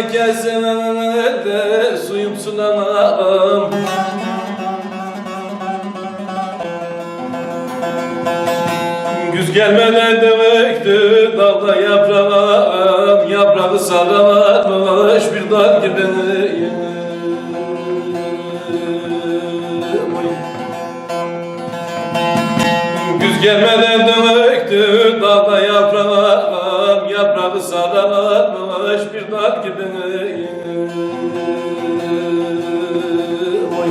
Kara kesene de suyum sulanam Güz gelmeden demekti dalda yaprağım Yaprağı sararmış bir dal gibi Güz gelmeden demekti dal gibi Oy.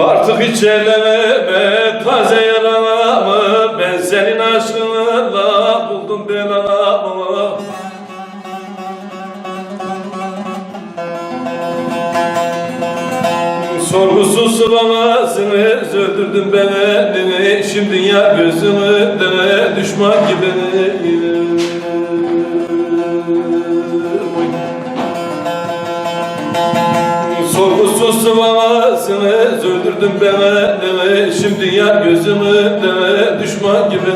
Artık hiç elleme taze senin aşkınla buldum belamı Sorgusuz sıvamasını öldürdün beni Şimdi ya gözümü de düşman gibi Oy. Sorgusuz sıvamasını öldürdün beni Şimdi ya gözümü de düşman gibi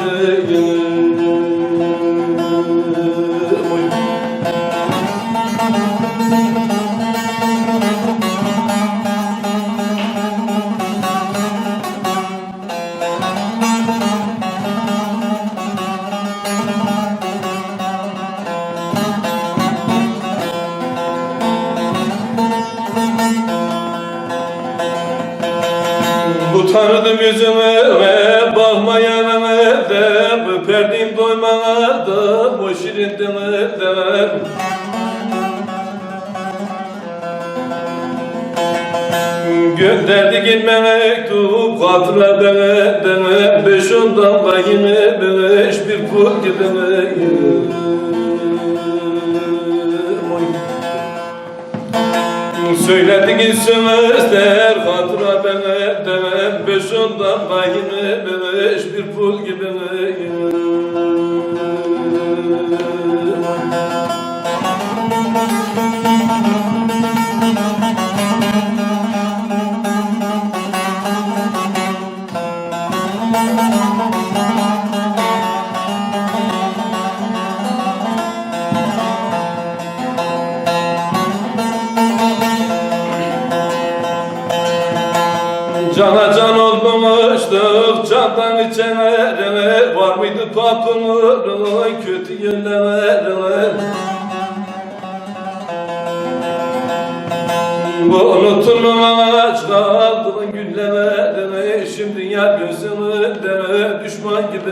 Utanırdım yüzüme ve bakmayan elde Öperdim doymadım o şirin dilimden Gönderdi gitme mektup hatırla beni beni Beş ondan bayını beş bir kul gibi Söyledik sözler hatıra bana demem Beş ondan bayını beş bir pul gibi Cana can olmamıştık candan içenlere Var mıydı tapımırın kötü yönlemelerine Bu unutulmamış kaldığın günlemelerine Şimdi ya gözümü de düşman gibi.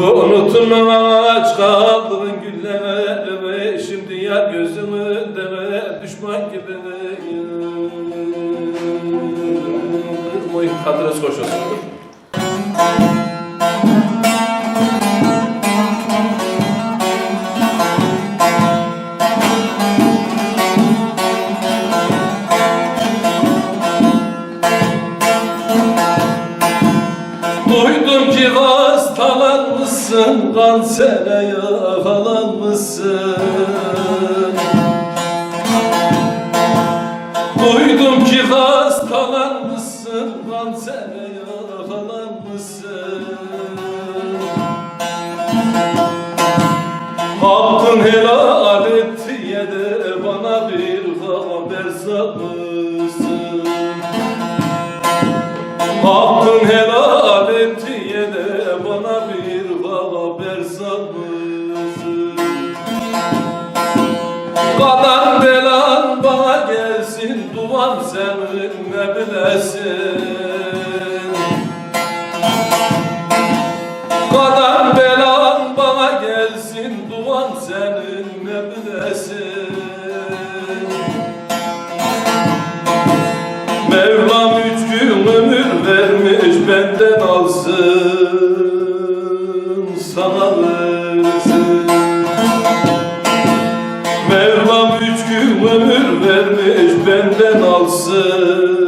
Bu unutulmamış kaldığın Kadros koş olsun Duydum ki hastalanmışsın, kansere yakalanmışsın. Duydum ki hastalanmışsın, kansere yakalanmışsın. Hakkın helal et de bana bir haber salmışsın. Hakkın helal et diye de bana bir haber salmışsın Kadan belan bana gelsin duam senin ne bilesin duam senin ne bilesin Mevlam üç gün ömür vermiş benden alsın sana versin. Mevlam üç gün ömür vermiş benden alsın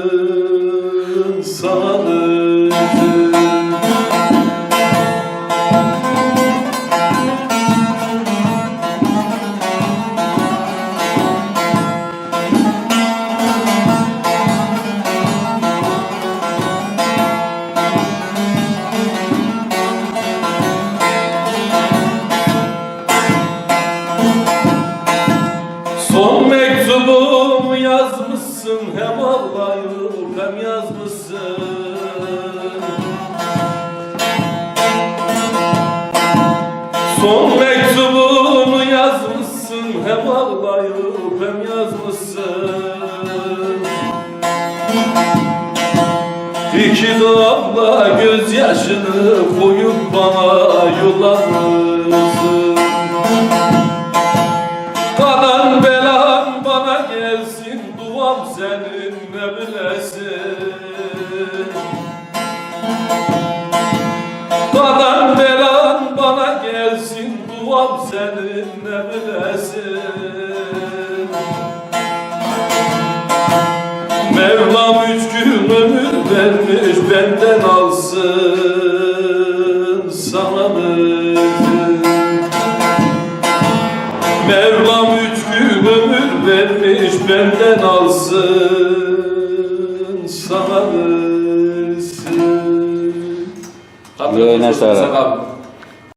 Son mektubunu yazmışsın Hem ağlayıp hem yazmışsın. İki damla gözyaşını koyup bana yolladın bana gelsin duam senin ne bilesin Kadan belan bana gelsin duam senin ne bilesin Mevlam üç gün ömür vermiş benden alsın sana mısın? Mevlam vermiş benden alsın sana mısın? Yüreğine sağlık. Sakal.